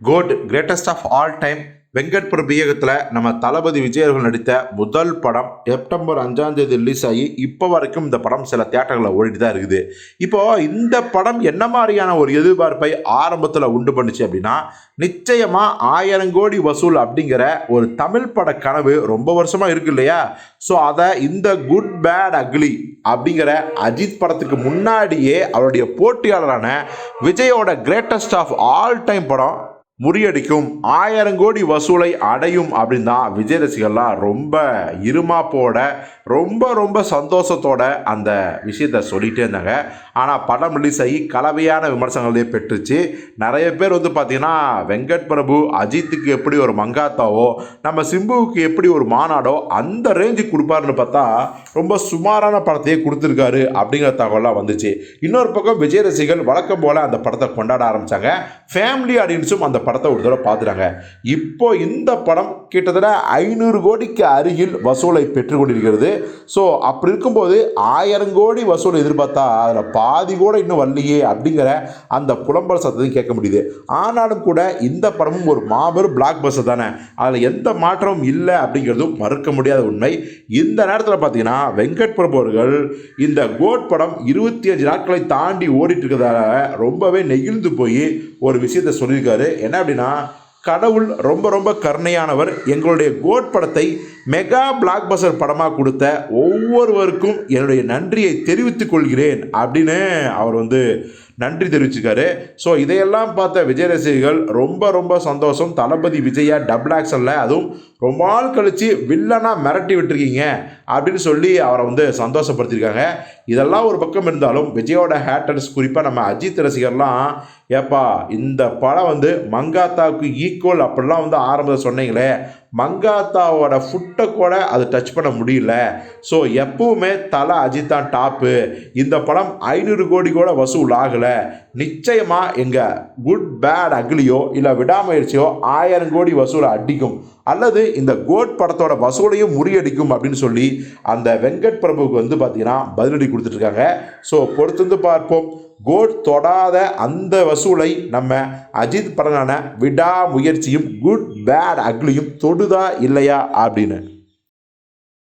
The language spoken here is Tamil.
GOAT greatest of all time Venkat Prabhu இயக்கத்தில் நம்ம தளபதி விஜய் அவர்கள் நடித்த முதல் படம் செப்டம்பர் அஞ்சாம் தேதி ரிலீஸ் ஆகி இப்போ வரைக்கும் இந்த படம் சில தேட்டர்களில் ஓடிட்டு தான் இருக்குது. இப்போ இந்த படம் என்ன மாதிரியான ஒரு எதிர்பார்ப்பை ஆரம்பத்தில் உண்டு பண்ணுச்சு அப்படின்னா நிச்சயமாக ஆயிரம் கோடி வசூல் அப்படிங்கிற ஒரு தமிழ் பட கனவு ரொம்ப வருஷமாக இருக்கு இல்லையா? ஸோ அதை இந்த குட் பேட் அக்லி அப்படிங்கிற அஜித் படத்துக்கு முன்னாடியே அவருடைய போட்டியாளரான விஜயோட கிரேட்டஸ்ட் ஆஃப் ஆல் டைம் படம் முறியடிக்கும். ஆயிரம் கோடி வசூலை அடையும் அப்படின்னு தான் விஜய் ரசிகர்லாம் ரொம்ப இருமாப்போட ரொம்ப ரொம்ப சந்தோஷத்தோட அந்த விஷயத்த சொல்லிகிட்டே இருந்தாங்க. ஆனால் படம் ரிலீஸ் ஆகி கலவையான விமர்சனங்களே பெற்றுச்சு. நிறைய பேர் வந்து பார்த்திங்கன்னா வெங்கட் பிரபு அஜித்துக்கு எப்படி ஒரு மங்காத்தாவோ நம்ம சிம்புவுக்கு எப்படி ஒரு மாநாடோ அந்த ரேஞ்சுக்கு கொடுப்பாருன்னு பார்த்தா ரொம்ப சுமாரான படத்தையே கொடுத்துருக்காரு அப்படிங்கிற தகவலாம் வந்துச்சு. இன்னொரு பக்கம் விஜய் ரசிகர்கள் வழக்கம் போல் அந்த படத்தை கொண்டாட ஆரம்பித்தாங்க ஃபேமிலி ஆடியன்ஸும் அந்த படத்தை ஒரு தடவை பார்த்துட்டாங்க. இப்போ இந்த படம் கிட்டத்தட்ட ஐநூறு கோடிக்கு அருகில் வசூலை பெற்றுக்கொண்டிருக்கிறது. ஸோ அப்படி இருக்கும்போது ஆயிரம் கோடி வசூல் எதிர்பார்த்தா அதில் பாதி கூட இன்னும் வரலையே அப்படிங்கிற அந்த புலம்பல் சத்தத்தையும் கேட்க முடியுது. ஆனாலும் கூட இந்த படமும் ஒரு மாபெரும் பிளாக் பஸ்ஸர் தானே. அதில் எந்த மாற்றமும் இல்லை அப்படிங்கிறதும் மறுக்க முடியாத உண்மை. இந்த நேரத்தில் பார்த்தீங்கன்னா வெங்கட் பிரபு அவர்கள் இந்த கோட் படம் இருபத்தி அஞ்சு நாட்களை தாண்டி ஓடிட்டு இருக்கிறதால ரொம்பவே நெகிழ்ந்து போய் ஒரு விஷயத்தை சொல்லியிருக்காரு. என்ன அப்படின்னா கடவுள் ரொம்ப ரொம்ப கருணையானவர். எங்களுடைய கோட் படத்தை மெகா பிளாக் பஸ்டர் படமாக கொடுத்த ஒவ்வொருவருக்கும் என்னுடைய நன்றியை தெரிவித்துக் கொள்கிறேன் அப்படின்னு அவர் வந்து நன்றி தெரிவிச்சிருக்காரு ஸோ இதையெல்லாம் பார்த்த விஜய் ரசிகர்கள் ரொம்ப ரொம்ப சந்தோஷம். தளபதி விஜயா டபுள் ஆக்ஷனில் அதுவும் ரொம்ப நாள் கழித்து வில்லனாக மிரட்டி விட்டுருக்கீங்க அப்படின்னு சொல்லி அவரை வந்து சந்தோஷப்படுத்தியிருக்காங்க. இதெல்லாம் ஒரு பக்கம் இருந்தாலும் விஜயோட ஹேட்டர்ஸ் குறிப்பாக நம்ம அஜித் ரசிகர்லாம் ஏப்பா இந்த படம் வந்து மங்காத்தாவுக்கு ஈக்குவல் அப்படிலாம் வந்து ஆரம்பத்தில் சொன்னீங்களே மங்காத்தாவோட ஃபுட்டை கூட அது டச் பண்ண முடியல. ஸோ எப்பவுமே தலை அஜித் தான் டாப்பு இந்த படம் ஐநூறு கோடி கூட வசூல் ஆகலை. நிச்சயமாக எங்கள் குட் பேட் அக்லியோ இல்லை விடாமுயற்சியோ ஆயிரம் கோடி வசூலை அடிக்கும். அல்லது இந்த கோட் படத்தோட வசூலையும் முறியடிக்கும் அப்படின்னு சொல்லி அந்த வெங்கட் பிரபுவுக்கு வந்து பார்த்தீங்கன்னா பதிலடி கொடுத்துட்ருக்காங்க ஸோ பொறுத்து வந்து பார்ப்போம். கோட் தொடாத அந்த வசூலை நம்ம அஜித் படனான விடாமுயற்சியும் குட் பேட் அக்லியும் தொடுதா இல்லையா அப்படின்னு.